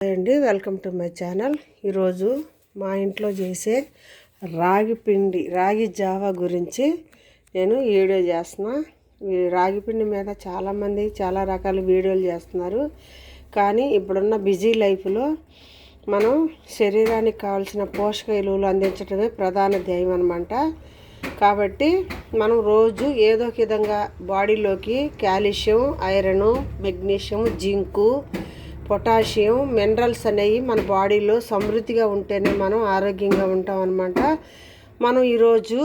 Hi అండి. Welcome to my channel. ఈరోజు మా ఇంట్లో చేసే రాగి పిండి రాగి జావా గురించి నేను వీడియో చేస్తున్నా. రాగి పిండి మీద చాలామంది చాలా రకాల వీడియోలు చేస్తున్నారు. కానీ ఇప్పుడున్న బిజీ లైఫ్లో మనం శరీరానికి కావాల్సిన పోషక విలువలు అందించడమే ప్రధాన ధ్యేయం అనమాట కాబట్టి మనం రోజు ఏదో ఒక విధంగా బాడీలోకి calcium iron magnesium zinc potassium minerals అనేవి మన బాడీలో సమృద్ధిగా ఉంటేనే మనం ఆరోగ్యంగా ఉంటాం అనమాట మనం ఈరోజు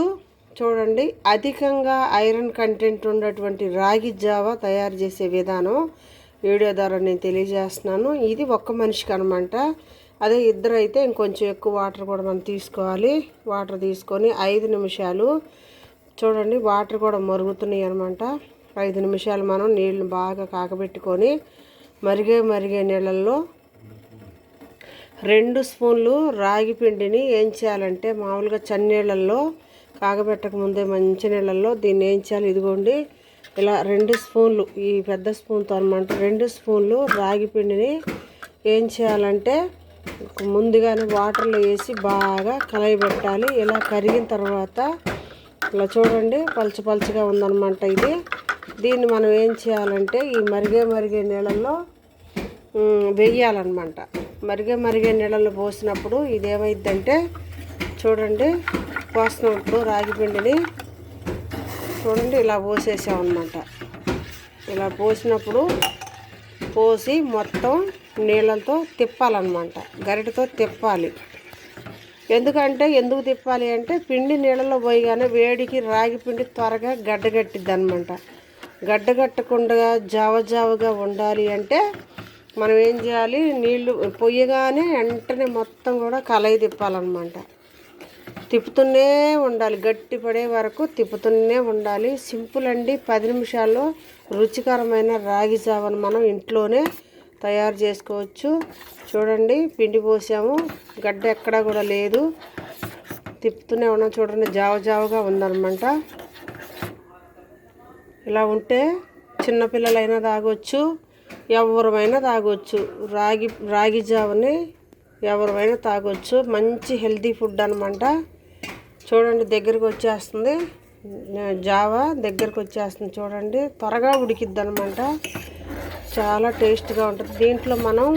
చూడండి అధికంగా ఐరన్ కంటెంట్ ఉన్నటువంటి రాగి జావా తయారు చేసే విధానం వీడియో ద్వారా నేను తెలియజేస్తున్నాను. ఇది ఒక్క మనిషికి అనమాట అదే ఇద్దరు అయితే ఇంకొంచెం ఎక్కువ వాటర్ కూడా మనం తీసుకోవాలి. వాటర్ తీసుకొని ఐదు నిమిషాలు చూడండి వాటర్ కూడా మరుగుతున్నాయి అనమాట ఐదు నిమిషాలు మనం నీళ్ళు బాగా కాకబెట్టుకొని మరిగే మరిగే నీళ్ళల్లో రెండు స్పూన్లు రాగి పిండిని ఏం చేయాలంటే మామూలుగా చన్నీళ్ళల్లో కాగబెట్టక ముందే మంచి నీళ్ళల్లో దీన్ని ఏం చేయాలి ఇదిగోండి. ఇలా రెండు స్పూన్లు ఈ పెద్ద స్పూన్తో అనమాట రెండు స్పూన్లు రాగి పిండిని ఏం చేయాలంటే ముందుగానే వాటర్లో వేసి బాగా కలయబెట్టాలి. ఇలా కరిగిన తర్వాత ఇలా చూడండి పలుచు పలుచగా ఉందన్నమాట ఇది. దీన్ని మనం ఏం చేయాలంటే ఈ మరిగే మరిగే నీళ్ళల్లో వేయాలన్నమాట. మరిగే మరిగే నీళ్ళల్లో పోసినప్పుడు ఇది ఏమైందంటే చూడండి పోసినప్పుడు రాగిపిండిని చూడండి ఇలా పోసేసామన్నమాట. ఇలా పోసినప్పుడు పోసి మొత్తం నీళ్ళతో తిప్పాలన్నమాట. గరిటతో తిప్పాలి. ఎందుకంటే ఎందుకు తిప్పాలి అంటే పిండి నీళ్ళలో పోయగానే వేడికి రాగి పిండి త్వరగా గడ్డగట్టిద్ది అనమాట గడ్డగట్టకుండా జావ జావగా ఉండాలి అంటే మనం ఏం చేయాలి? నీళ్ళు పొయ్యగానే వెంటనే మొత్తం కూడా కలయి తిప్పాలన్నమాట. తిప్పుతూనే ఉండాలి. గట్టి పడే వరకు తిప్పుతూనే ఉండాలి. సింపుల్ అండి. పది నిమిషాల్లో రుచికరమైన రాగి జావను మనం ఇంట్లోనే తయారు చేసుకోవచ్చు. చూడండి పిండి పోసాము. గడ్డ ఎక్కడా కూడా లేదు. తిప్పుతూనే ఉన్నాం. చూడండి జావ జావగా ఉందన్నమాట. ఇలా ఉంటే చిన్నపిల్లలైనా తాగొచ్చు ఎవరమైనా తాగొచ్చు. రాగి రాగి జావని ఎవరమైనా తాగొచ్చు. మంచి హెల్తీ ఫుడ్ అనమాట చూడండి దగ్గరికి వచ్చేస్తుంది. జావా దగ్గరికి వచ్చేస్తుంది చూడండి. త్వరగా ఉడికిద్ది అనమాట చాలా టేస్ట్గా ఉంటుంది. దీంట్లో మనం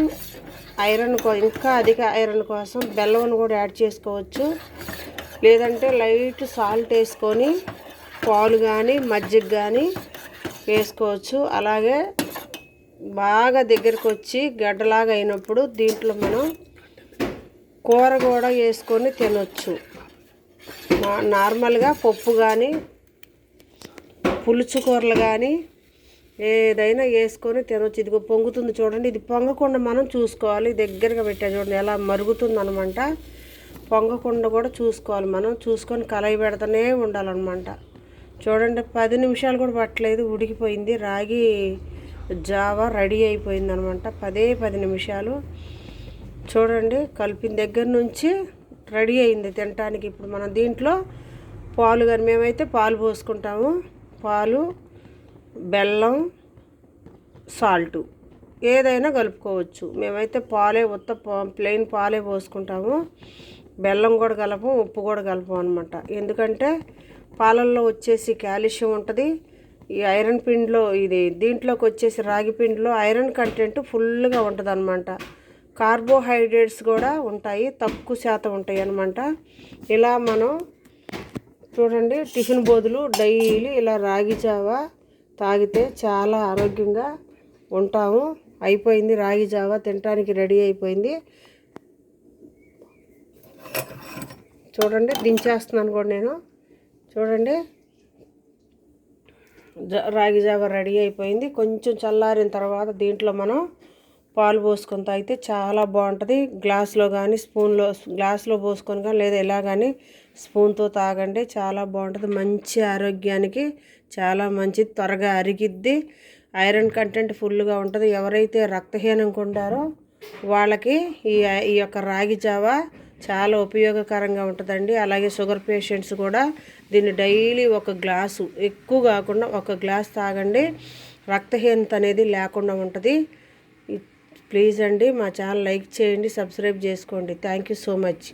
ఐరన్ ఇంకా అధిక ఐరన్ కోసం బెల్లం కూడా యాడ్ చేసుకోవచ్చు. లేదంటే లైట్ సాల్ట్ వేసుకొని పాలు కానీ మజ్జిగ కానీ వేసుకోవచ్చు. అలాగే బాగా దగ్గరకు వచ్చి గడ్డలాగా అయినప్పుడు దీంట్లో మనం కూర కూడా వేసుకొని తినొచ్చు. నార్మల్గా పప్పు కానీ పులుసు కూరలు కానీ ఏదైనా వేసుకొని తినొచ్చు. ఇదిగో పొంగుతుంది చూడండి. ఇది పొంగకుండా మనం చూసుకోవాలి. దగ్గరగా పెట్టా చూడండి. ఎలా మరుగుతుంది అనమాట పొంగకుండా కూడా చూసుకోవాలి మనం. చూసుకొని కలయి పెడతానే ఉండాలన్నమాట చూడండి పది నిమిషాలు కూడా పట్టలేదు ఉడికిపోయింది. రాగి జావా రెడీ అయిపోయింది అనమాట పదే పది నిమిషాలు. చూడండి కలిపిన దగ్గర నుంచి రెడీ అయింది తినటానికి. ఇప్పుడు మనం దీంట్లో పాలు కానీ మేమైతే పాలు పోసుకుంటాము. పాలు బెల్లం సాల్టు. ఏదైనా కలుపుకోవచ్చు. మేమైతే పాలే ఉత్త ప్లెయిన్ పాలే పోసుకుంటాము. బెల్లం కూడా కలపం ఉప్పు కూడా కలపం అనమాట. ఎందుకంటే పాలల్లో వచ్చేసి కాల్షియం ఉంటుంది. ఈ ఐరన్ పిండిలో ఇది దీంట్లోకి వచ్చేసి రాగి పిండిలో ఐరన్ కంటెంట్ ఫుల్గా ఉంటుంది అనమాట కార్బోహైడ్రేట్స్ కూడా ఉంటాయి తక్కువ శాతం ఉంటాయి అనమాట ఇలా మనం చూడండి టిఫిన్ బోధులు డైలీ ఇలా రాగి జావా తాగితే చాలా ఆరోగ్యంగా ఉంటాము. అయిపోయింది రాగి జావా తినడానికి రెడీ అయిపోయింది. చూడండి దించేస్తున్నాను కూడా నేను. చూడండి. రాగి జావ రెడీ అయిపోయింది. కొంచెం చల్లారిన తర్వాత దీంట్లో మనం పాలు పోసుకొని తాగితే చాలా బాగుంటుంది. గ్లాస్లో కానీ స్పూన్లో గ్లాస్లో పోసుకొని కానీ లేదా ఎలా కానీ స్పూన్తో తాగండి. చాలా బాగుంటుంది. మంచి ఆరోగ్యానికి చాలా మంచిది త్వరగా అరిగిద్ది. ఐరన్ కంటెంట్ ఫుల్గా ఉంటుంది. ఎవరైతే రక్తహీనంగా ఉంటారో వాళ్ళకి ఈ ఈ యొక్క రాగి జావ చాలా ఉపయోగకరంగా ఉంటుందండి. అలాగే షుగర్ పేషెంట్స్ కూడా దీన్ని డైలీ ఒక గ్లాసు ఎక్కువ కాకుండా ఒక గ్లాస్ తాగండి. రక్తహీనత అనేది లేకుండా ఉంటుంది. ప్లీజ్ అండి మా ఛానల్ లైక్ చేయండి సబ్స్క్రైబ్ చేసుకోండి. Thank you so much.